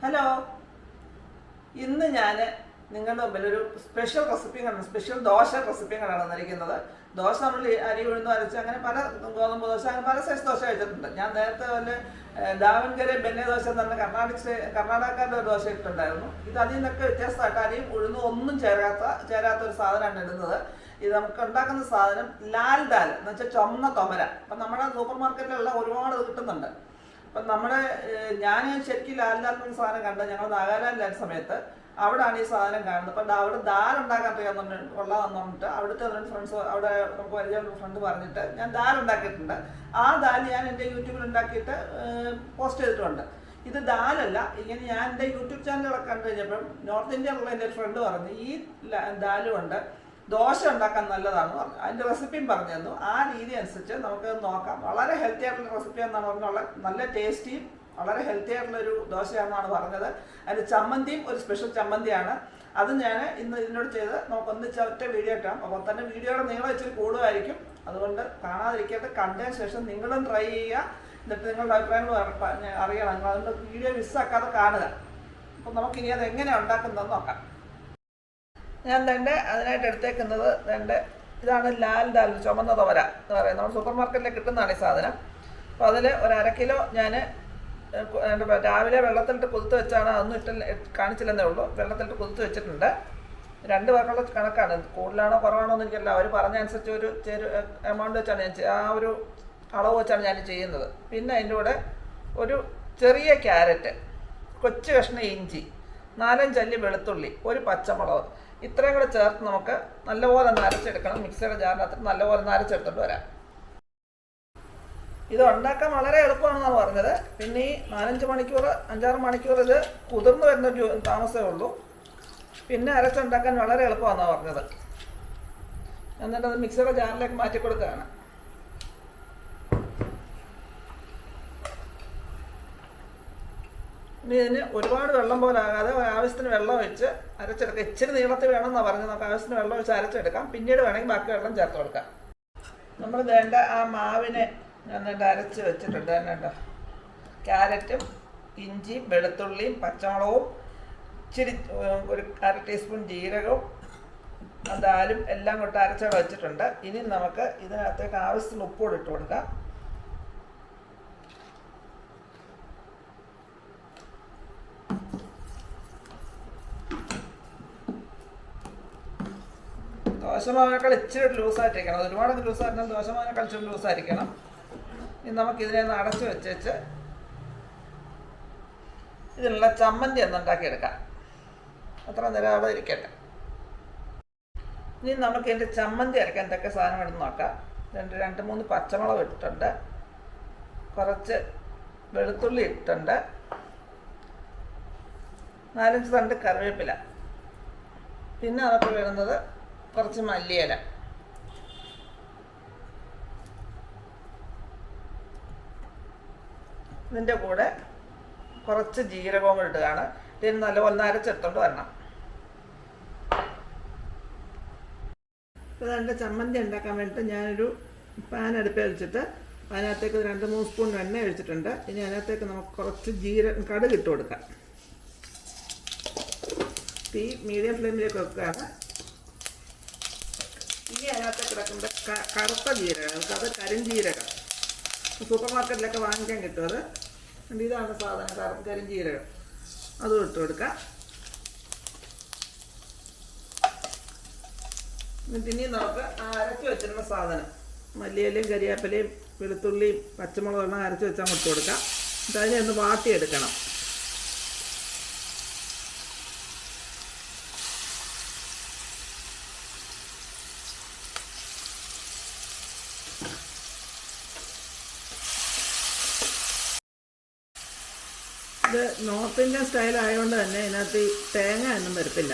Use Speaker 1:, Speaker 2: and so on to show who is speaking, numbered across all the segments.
Speaker 1: Hello ഇന്ന് ഞാൻ നിങ്ങളുടെ മുമ്പിൽ ഒരു സ്പെഷ്യൽ റെസിപ്പി കാണും സ്പെഷ്യൽ ദോശ റെസിപ്പി കാണാൻ വന്നിരിക്കുന്നത് ദോശ നമ്മൾ അരി ഉഴുന്ന് അരച്ച് അങ്ങനെ പല ഗോതമ്പ് ദോശ അങ്ങനെ പല സൈസ് ദോശ കഴിച്ചിട്ടുണ്ട്. ഞാൻ നേരത്തെ തന്നെ ദാവൻകര ബെന്നെ ദോശ എന്ന് പറഞ്ഞ കർണാടക കർണാടകക്കാരുടെ ഒരു ദോശ ഇട്ടുണ്ടായിരുന്നു ഇത് അതിൽ നിന്നൊക്കെ വ്യത്യസ്തമായിട്ട് അരിയും ഉഴുന്നും ഒന്നും ചേരാത്ത ചേരാത്ത ഒരു സാധനമാണ് ഇടുന്നത്. ഇത് നമുക്ക് ഉണ്ടാക്കുന്ന സാധനം ലാൽ ദാൽ എന്ന് വെച്ചാൽ ചുമന്ന തൊമര. അപ്പം നമ്മുടെ സൂപ്പർ മാർക്കറ്റിലുള്ള ഒരുപാട് കിട്ടുന്നുണ്ട്. അപ്പം നമ്മുടെ ഞാൻ ശരിക്കും ലാലിലാത്ത സാധനം കണ്ടത് ഞങ്ങൾ നാഗാലാൻഡിലായ സമയത്ത്. അവിടെയാണ് ഈ സാധനം കാണുന്നത്. അപ്പം അവിടെ ദാൽ ഉണ്ടാക്കാൻ അറിയാമെന്ന് കൊള്ളാമെന്ന് പറഞ്ഞിട്ട് അവിടുത്തെ രണ്ട് ഫ്രണ്ട്സ് അവിടെ നമുക്ക് പരിചയമുള്ള ഫ്രണ്ട് പറഞ്ഞിട്ട് ഞാൻ ദാൽ ഉണ്ടാക്കിയിട്ടുണ്ട്. ആ ദാൽ ഞാൻ എന്റെ യൂട്യൂബിൽ ഉണ്ടാക്കിയിട്ട് പോസ്റ്റ് ചെയ്തിട്ടുണ്ട്. ഇത് ദാലല്ല ഇങ്ങനെ ഞാൻ എന്റെ യൂട്യൂബ് ചാനലൊക്കെ കണ്ടു കഴിഞ്ഞപ്പം നോർത്ത് ഇന്ത്യയിലുള്ള എന്റെ ഫ്രണ്ട് പറഞ്ഞു ഈ ല- ദാൽ കൊണ്ട് ദോശ ഉണ്ടാക്കാൻ നല്ലതാണ് പറഞ്ഞു. അതിന്റെ റെസിപ്പിയും പറഞ്ഞു തന്നു. ആ രീതി അനുസരിച്ച് നമുക്ക് നോക്കാം. വളരെ ഹെൽത്തി ആയിട്ടുള്ള റെസിപ്പി എന്നാണ് പറഞ്ഞുള്ള നല്ല ടേസ്റ്റിയും വളരെ ഹെൽത്തി ആയിട്ടുള്ള ഒരു ദോശയാണെന്നാണ് പറഞ്ഞത്. അതിന്റെ ചമ്മന്തിയും ഒരു സ്പെഷ്യൽ ചമ്മന്തിയാണ്. അത് ഞാൻ ഇന്ന് ഇതിനോട് ചെയ്ത് നമുക്ക് ഒന്നിച്ച് ഒറ്റ വീഡിയോ ഇട്ടാം. അപ്പോൾ തന്നെ വീഡിയോയുടെ നീളം ഇച്ചിരി കൂടുമായിരിക്കും. അതുകൊണ്ട് കാണാതിരിക്കാത്ത കണ്ടതിന് ശേഷം നിങ്ങളും ട്രൈ ചെയ്യുക. എന്നിട്ട് നിങ്ങളുടെ അഭിപ്രായങ്ങൾ അറിയണം. നിങ്ങൾ അതുകൊണ്ട് വീഡിയോ മിസ്സാക്കാതെ കാണുക. അപ്പോൾ നമുക്കിനി അത് എങ്ങനെയാണ് ഉണ്ടാക്കുന്നതെന്ന് നോക്കാം. ഞാൻ തന്നെ അതിനായിട്ട് എടുത്തേക്കുന്നത് തന്റെ ഇതാണ് ലാൽ ദാൽ ചുമന്ന തോര എന്ന് പറയുന്നത്. നമ്മൾ സൂപ്പർ മാർക്കറ്റിൽ കിട്ടുന്നതാണ് ഈ സാധനം. അപ്പോൾ അതിൽ ഒരു അര കിലോ ഞാൻ രാവിലെ വെള്ളത്തിലിട്ട് കുതിർത്ത് വെച്ചാണ് അതൊന്നും ഇട്ട് കാണിച്ചില്ലെന്നേ ഉള്ളൂ. വെള്ളത്തിലിട്ട് കുതിർത്ത് വെച്ചിട്ടുണ്ട്. രണ്ട് പേർക്കുള്ള കണക്കാണ്. കൂടുതലാണോ കുറവാണോ എന്ന് എനിക്കല്ല അവർ പറഞ്ഞ അനുസരിച്ച് ഒരു ചെറു എമൗണ്ട് വെച്ചാണ് ഞാൻ ആ ഒരു അളവ് വെച്ചാണ് ഞാൻ ചെയ്യുന്നത്. പിന്നെ അതിന്റെ കൂടെ ഒരു ചെറിയ ക്യാരറ്റ് കൊച്ചു കഷ്ണം ഇഞ്ചി നാലഞ്ചല്ലി വെളുത്തുള്ളി ഒരു പച്ചമുളക്. ഇത്രയും കൂടെ ചേർത്ത് നമുക്ക് നല്ലപോലെ ഒന്ന് അരച്ചെടുക്കണം മിക്സിയുടെ ജാറിനകത്ത് നല്ലപോലെ ഒന്ന് അരച്ചെടുത്തോണ്ട് വരാം. ഇത് ഉണ്ടാക്കാൻ വളരെ എളുപ്പമാണെന്നാണ് പറഞ്ഞത്. പിന്നെ ഈ നാലഞ്ച് മണിക്കൂർ അഞ്ചാറ് മണിക്കൂർ ഇത് കുതിർന്ന് വരുന്ന ഒരു താമസമേ ഉള്ളൂ. പിന്നെ അരച്ചുണ്ടാക്കാൻ വളരെ എളുപ്പമാണെന്നാണ് പറഞ്ഞത്. എന്നിട്ട് അത് മിക്സിയുടെ ജാറിലേക്ക് മാറ്റി കൊടുക്കുകയാണ് ഇനി ഇതിന് ഒരുപാട് വെള്ളം പോലെ ആകാതെ ആവശ്യത്തിന് വെള്ളം ഒഴിച്ച് അരച്ചെടുക്കാം. ഇച്ചിരി നീളത്തിൽ വേണമെന്നാണ് പറഞ്ഞത്. നമുക്ക് ആവശ്യത്തിന് വെള്ളം ഒഴിച്ച് അരച്ചെടുക്കാം. പിന്നീട് വേണമെങ്കിൽ ബാക്കി വെള്ളം ചേർത്ത് കൊടുക്കാം. നമ്മൾ വേണ്ട ആ മാവിനെ എന്നിട്ട് അരച്ച് വെച്ചിട്ടുണ്ട്. തന്നെ ക്യാരറ്റും ഇഞ്ചിയും വെളുത്തുള്ളിയും പച്ചമുളകും ഇച്ചിരി ഒരു അര ടീസ്പൂൺ ജീരകവും ദാലും എല്ലാം കൊണ്ട് അരച്ചവിടെ വെച്ചിട്ടുണ്ട്. ഇനി നമുക്ക് ഇതിനകത്തേക്ക് ആവശ്യത്തിന് ഉപ്പ് ഇട്ട് കൊടുക്കാം. ദോശമാവിനേക്കാൾ ഇച്ചിരി ലൂസ് ആയിട്ടിരിക്കണം ഒരുപാട് ലൂസ് ലൂസായിരുന്നാൽ ദോശമാവിനേക്കാൾ ഇച്ചിരി ലൂസായിരിക്കണം. ഇനി നമുക്ക് ഇതിനെ ഒന്ന് അടച്ചു വെച്ചേച്ച് ഇതിനുള്ള ചമ്മന്തി ഒന്ന് ഉണ്ടാക്കിയെടുക്കാം. അത്ര നേരം അവിടെ ഇരിക്കട്ടെ. ഇനി നമുക്ക് ഇതിന്റെ ചമ്മന്തി അരക്കാൻ എന്തൊക്കെ സാധനം എടുത്ത് നോക്കാം. രണ്ട് രണ്ട് മൂന്ന് പച്ചമുളക് ഇട്ടിട്ടുണ്ട്. കുറച്ച് വെളുത്തുള്ളി ഇട്ടിട്ടുണ്ട്. നാലഞ്ച് തണ്ട് കറിവേപ്പില. പിന്നെ അതൊക്കെ വരുന്നത് കുറച്ച് മല്ലിയില. ഇതിന്റെ കൂടെ കുറച്ച് ജീരകവും ഇടുകയാണ്. ഇതിന് നല്ല ഒന്നരച്ചെടുത്തോണ്ട് വരണം. ഇപ്പോൾ രണ്ട് ചമ്മന്തി ഉണ്ടാക്കാൻ വേണ്ടിയിട്ട് ഞാനൊരു പാൻ അടുപ്പിൽ വെച്ചിട്ട് അതിനകത്തേക്ക് രണ്ട് മൂന്ന് സ്പൂൺ എണ്ണ ഒഴിച്ചിട്ടുണ്ട്. ഇനി അതിനകത്തേക്ക് നമുക്ക് കുറച്ച് ജീര കടുക് ഇട്ട് കൊടുക്കാം. തീ മീഡിയം ഫ്ലെയിമിലേക്ക് വെക്കുകയാണ്. ഇനി അതിനകത്ത് കിടക്കുന്ന ക- കറുത്ത ജീരകം അത് കരിഞ്ജീരകം സൂപ്പർ മാർക്കറ്റിലൊക്കെ വാങ്ങിക്കാൻ കിട്ടും അത്. ഇതാണ് സാധനം കറുത്ത കരിഞ്ജീരകം അതും ഇട്ട് കൊടുക്കാം. എന്നിട്ട് നമുക്ക് അരച്ച് വെച്ചിരുന്ന സാധനം. മല്ലിയിലയും കരിയാപ്പിലയും വെളുത്തുള്ളിയും പച്ചമുളകും അരച്ച് വെച്ചാൽ ഇട്ട് കൊടുക്കാം. എന്നിട്ട് അതിനെ ഒന്ന് വാട്ടിയെടുക്കണം. ഇത് നോർത്ത് ഇന്ത്യൻ സ്റ്റൈൽ ആയതുകൊണ്ട് തന്നെ ഇതിനകത്ത് ഈ തേങ്ങ ഒന്നും വരത്തില്ല.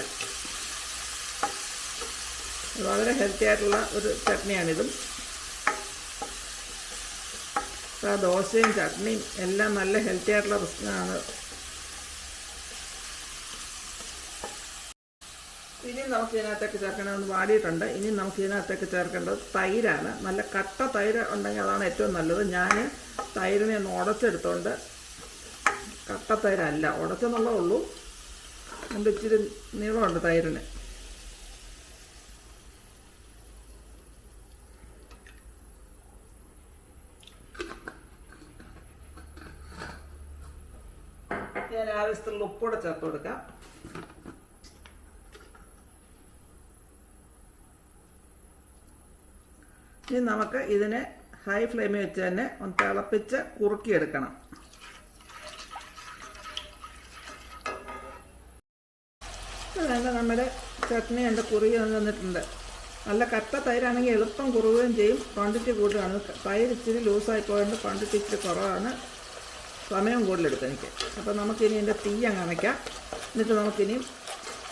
Speaker 1: വളരെ ഹെൽത്തി ആയിട്ടുള്ള ഒരു ചട്നിയാണിതും. ആ ദോശയും ചട്നിയും എല്ലാം നല്ല ഹെൽത്തി ആയിട്ടുള്ള പ്രശ്നമാണ്. ഇനി നമുക്ക് ഇതിനകത്തേക്ക് ചേർക്കേണ്ടത് വാടിയിട്ടുണ്ട്. ഇനി നമുക്ക് ഇതിനകത്തേക്ക് ചേർക്കേണ്ടത് തൈരാണ്. നല്ല കട്ട തൈര് ഉണ്ടെങ്കിൽ അതാണ് ഏറ്റവും നല്ലത്. ഞാൻ തൈരിനെ ഒന്ന് ഉടച്ചെടുത്തോണ്ട് കട്ട തൈരല്ല ഉടച്ചെന്നുള്ളേ ഉള്ളൂ. അതിന്റെ ഇച്ചിരി നീളമുണ്ട് തൈരിന്. ഞാൻ ആവശ്യത്തിലുള്ള ഉപ്പൂടെ ചേർത്ത് കൊടുക്കാം. ഇനി നമുക്ക് ഇതിനെ ഹൈ ഫ്ലെയിമിൽ വെച്ച് തന്നെ ഒന്ന് തിളപ്പിച്ച് കുറുക്കിയെടുക്കണം. അതുകൊണ്ട് നമ്മുടെ ചട്നി എന്റെ കുറുകി തന്നിട്ടുണ്ട് നല്ല കട്ട തൈരാണെങ്കിൽ എളുപ്പം കുറുകയും ചെയ്യും. ക്വാണ്ടിറ്റി കൂടുതലാണ്. തൈര് ഇച്ചിരി ലൂസായി പോയതുകൊണ്ട് ക്വാണ്ടിറ്റി ഇച്ചിരി കുറവാണ്. സമയം കൂടുതലെടുക്കും എനിക്ക്. അപ്പോൾ നമുക്കിനി എന്റെ തീ അങ്ങ് അണയ്ക്കാം. എന്നിട്ട് നമുക്കിനി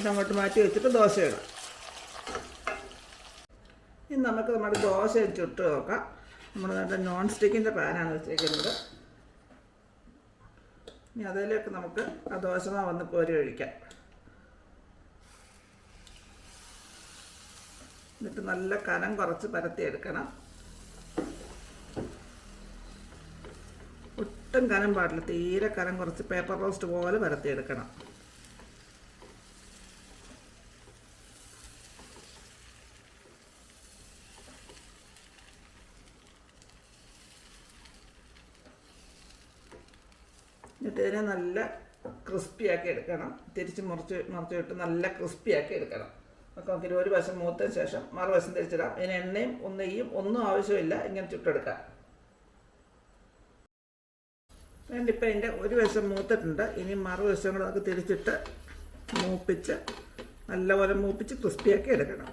Speaker 1: ഇതങ്ങോട്ട് മാറ്റി വെച്ചിട്ട് ദോശ ഇടാം. ഇനി നമുക്ക് നമ്മുടെ ദോശ ചുട്ട് നോക്കാം. നമ്മൾ നല്ല നോൺ സ്റ്റിക്കിന്റെ പാനാണ് വെച്ചേക്കുന്നത് ഇനി അതിലേക്ക് നമുക്ക് ആ ദോശമാ വന്ന് കോരി ഒഴിക്കാം. എന്നിട്ട് നല്ല കനം കുറച്ച് പരത്തിയെടുക്കണം ഒട്ടും കനം പാടില്ല. തീരെ കനം കുറച്ച് പേപ്പർ റോസ്റ്റ് പോലെ പരത്തിയെടുക്കണം എന്നിട്ട് ഇതിനെ നല്ല ക്രിസ്പിയാക്കി എടുക്കണം. തിരിച്ച് മുറിച്ച് മുറിച്ച് വിട്ട് നല്ല ക്രിസ്പിയാക്കി എടുക്കണം. നമുക്കിത് ഒരു വശം മൂത്തതിന് ശേഷം മറുവശം തിരിച്ചിടാം. ഇതിന് എണ്ണയും നെയ്യും ഒന്നും ആവശ്യമില്ല. ഇങ്ങനെ ചുട്ടെടുക്കാം. ഇപ്പം എന്റെ ഒരു വശം മൂത്തിട്ടുണ്ട്. ഇനി മറുവശം കൂടെ നമുക്ക് തിരിച്ചിട്ട് മൂപ്പിച്ച് നല്ലപോലെ മൂപ്പിച്ച് ക്രിസ്പിയാക്കി എടുക്കണം.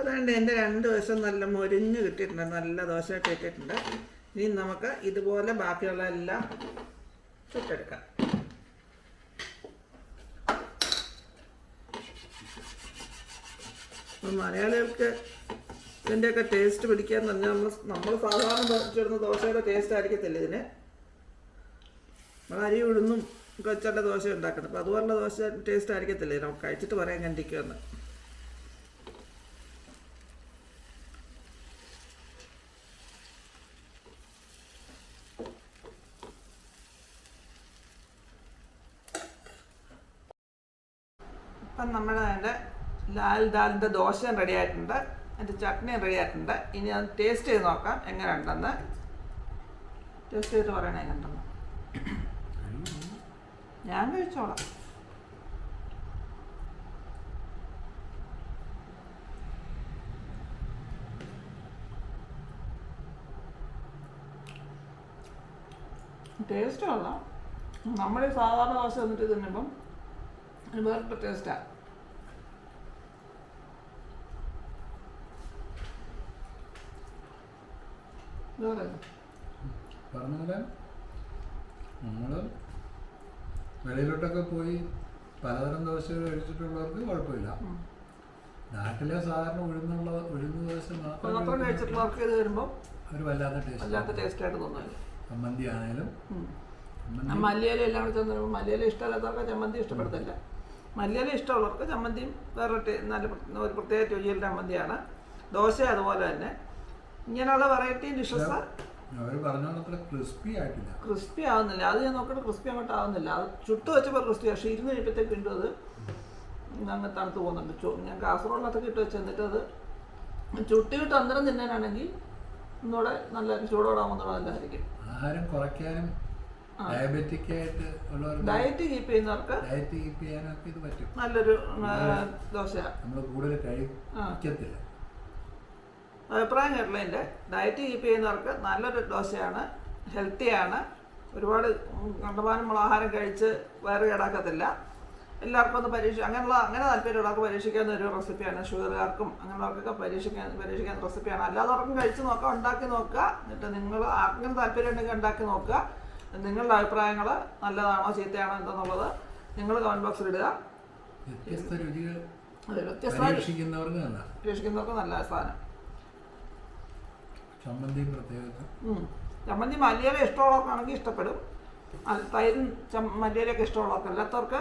Speaker 1: അതുകൊണ്ട് എന്റെ രണ്ട് വശം നല്ല മൊരിഞ്ഞ് കിട്ടിയിട്ടുണ്ട്. നല്ല ദോശയായിട്ട് കിട്ടിയിട്ടുണ്ട്. ഇനി നമുക്ക് ഇതുപോലെ ബാക്കിയുള്ള എല്ലാം ചുട്ടെടുക്കാം. അപ്പോൾ മലയാളികൾക്ക് ഇതിന്റെയൊക്കെ ടേസ്റ്റ് പിടിക്കാന്ന് പറഞ്ഞാൽ നമ്മൾ നമ്മൾ സാധാരണ ചേർന്ന ദോശയുടെ ടേസ്റ്റ് ആയിരിക്കത്തില്ല ഇതിന്. നമ്മൾ അരി ഉഴുന്നും വെച്ചുള്ള ദോശ ഉണ്ടാക്കണം അപ്പോൾ അതുപോലുള്ള ദോശ ടേസ്റ്റ് ആയിരിക്കത്തില്ല ഇതിനെ. കഴിച്ചിട്ട് പറയാൻ കണ്ടിരിക്കുമെന്ന് അപ്പം നമ്മുടെ അതിന്റെ ലാൽ ദാലിന്റെ ദോശയും റെഡി ആയിട്ടുണ്ട് അതിന്റെ ചട്നിയും റെഡി ആയിട്ടുണ്ട് ഇനി അത് ടേസ്റ്റ് ചെയ്ത് നോക്കാം എങ്ങനെ ഉണ്ടെന്ന് ടേസ്റ്റ് ചെയ്ത് പറയണേ എങ്ങനെയുണ്ടെന്ന്. ഞാൻ കഴിച്ചോളാം. ടേസ്റ്റ് കൊള്ളാം. നമ്മൾ സാധാരണ ദോശ വന്നിട്ട് തിന്നുമ്പം വേറിട്ട ടേസ്റ്റാണ്
Speaker 2: പറഞ്ഞ പോലെ നമ്മൾ വെളിയിലോട്ടൊക്കെ പോയി പലതരം ദോശകൾ കഴിച്ചിട്ടുള്ളവർക്ക് കുഴപ്പമില്ല. നാട്ടിലെ സാധാരണ ഉഴുന്നുള്ള ഉഴുന്ന് ദോശ
Speaker 1: മാത്രം
Speaker 2: മാത്രം
Speaker 1: കഴിച്ചിട്ടുള്ളവർക്ക് ഇത് വരുമ്പോൾ
Speaker 2: ഒരു വല്ലാത്ത ടേസ്റ്റ്
Speaker 1: വല്ലാത്ത തോന്നുന്നു
Speaker 2: ചമ്മന്തി ആണെങ്കിലും
Speaker 1: മല്ലിയില എല്ലാം കൂടി ചെന്ന് മല്ലിയില ഇഷ്ടമല്ലാത്തവർക്ക് ചമ്മന്തി ഇഷ്ടപ്പെടുത്തില്ല. മല്ലിയില ഇഷ്ടമുള്ളവർക്ക് ചമ്മന്തിയും വേറെ നല്ല ഒരു പ്രത്യേക രുചിയിൽ ചമ്മന്തിയാണ്. ദോശ അതുപോലെ തന്നെ. ഇങ്ങനെയുള്ള വെറൈറ്റി ഡിഷസ്
Speaker 2: അവർ പറഞ്ഞ ക്രിസ്പി ആയിട്ടില്ല.
Speaker 1: ക്രിസ്പി ആവുന്നില്ല. അത് ഞാൻ നോക്കിയിട്ട് ക്രിസ്പി അങ്ങോട്ട് ആവുന്നില്ല. അത് ചുട്ട് വെച്ചപ്പോൾ ക്രിസ്പി പക്ഷെ ഇരുന്ന് കഴിയുമ്പോഴത്തേക്ക് വീണ്ടും അത് അങ്ങ് തണുത്ത് പോകുന്നുണ്ട്. ഞാൻ കാസർഗോഡിനകത്തൊക്കെ ഇട്ട് വെച്ച് എന്നിട്ട് അത് ചുട്ടിയിട്ട് അന്നേരം തിന്നാനാണെങ്കിൽ ഇന്നൂടെ നല്ല ചൂടോടാവുന്നതോടെ നല്ലതായിരിക്കും.
Speaker 2: ആഹാരം കുറയ്ക്കാനും ഡയബറ്റിക് ആയിട്ട് ഉള്ളവർക്ക്
Speaker 1: ഡയറ്റ് കീപ്പ് ചെയ്യുന്നവർക്ക്
Speaker 2: ഡയറ്റ് കീപ്പ് ചെയ്യാനൊക്കെ ഇത് പറ്റും.
Speaker 1: നല്ലൊരു ദോശ
Speaker 2: നമ്മൾ കൂടുതൽ കഴിക്കത്തില്ല.
Speaker 1: അഭിപ്രായം കേട്ടില്ല ഡയറ്റ് കീപ്പ് ചെയ്യുന്നവർക്ക് നല്ലൊരു ദോശയാണ് ഹെൽത്തിയാണ് ഒരുപാട് കണ്ടമാനമുള്ള ആഹാരം കഴിച്ച് വയറ് കേടാക്കത്തില്ല. എല്ലാവർക്കും ഒന്ന് പരീക്ഷ അങ്ങനെയുള്ള അങ്ങനെ താല്പര്യമുള്ളവർക്ക് പരീക്ഷിക്കാവുന്ന ഒരു റെസിപ്പിയാണ് ഷുഗറുകാർക്കും അങ്ങനെയുള്ളവർക്കൊക്കെ പരീക്ഷിക്കാൻ പരീക്ഷിക്കാവുന്ന റെസിപ്പിയാണ് അല്ലാത്തവർക്കും കഴിച്ച് നോക്കുക ഉണ്ടാക്കി നോക്കുക എന്നിട്ട് നിങ്ങൾ ആർക്കെങ്കിലും താല്പര്യം ഉണ്ടെങ്കിൽ ഉണ്ടാക്കി നോക്കുക നിങ്ങളുടെ അഭിപ്രായങ്ങൾ നല്ലതാണോ ചീത്തയാണോ എന്തെന്നുള്ളത് നിങ്ങൾ കമന്റ് ബോക്സിൽ ഇടുക.
Speaker 2: വ്യത്യസ്ത രുചികൾ
Speaker 1: വ്യത്യസ്ത
Speaker 2: പരീക്ഷിക്കുന്നവർക്ക് നല്ല
Speaker 1: സാധനം.
Speaker 2: ചമ്മന്തി പ്രത്യേകത.
Speaker 1: ചമ്മന്തി മല്ലിയില ഇഷ്ടമുള്ളവർക്കാണെങ്കിൽ ഇഷ്ടപ്പെടും. തൈരും മല്ലിയിലൊക്കെ ഇഷ്ടമുള്ളവർക്ക്. അല്ലാത്തവർക്ക്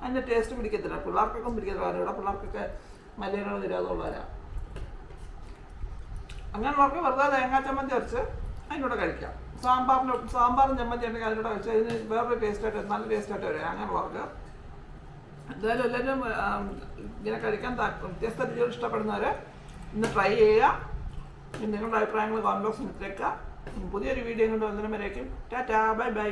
Speaker 1: അതിന്റെ ടേസ്റ്റ് പിടിക്കത്തില്ല. പിള്ളേർക്കൊക്കെ പിടിക്കത്തില്ല. ഇവിടെ പിള്ളേർക്കൊക്കെ മല്ലിയിലുള്ള നിരോധമുള്ളവരാണ് അങ്ങനെയുള്ളവർക്ക് വെറുതെ തേങ്ങാ ചമ്മന്തി അരച്ച് അതിനൂടെ കഴിക്കാം. സാമ്പാറിന് സാമ്പാറും ചമ്മന്തി ഉണ്ടെങ്കിൽ അതിനൂടെ കഴിച്ച് അതിന് വേറൊരു ടേസ്റ്റായിട്ട് നല്ല ടേസ്റ്റായിട്ട് വരും. അങ്ങനെയുള്ളവർക്ക് എന്തായാലും എല്ലാവരും ഇങ്ങനെ കഴിക്കാൻ വ്യത്യസ്ത രുചികൾ ഇഷ്ടപ്പെടുന്നവർ ഇന്ന് ട്രൈ ചെയ്യുക. നിങ്ങളുടെ അഭിപ്രായങ്ങൾ കോമന്റ് ബോക്സിൽ ഇട്ടേക്കാം. പുതിയൊരു വീഡിയോ കൊണ്ട് വന്നതിനും വരേക്കും ടാറ്റാ ബൈ ബൈ.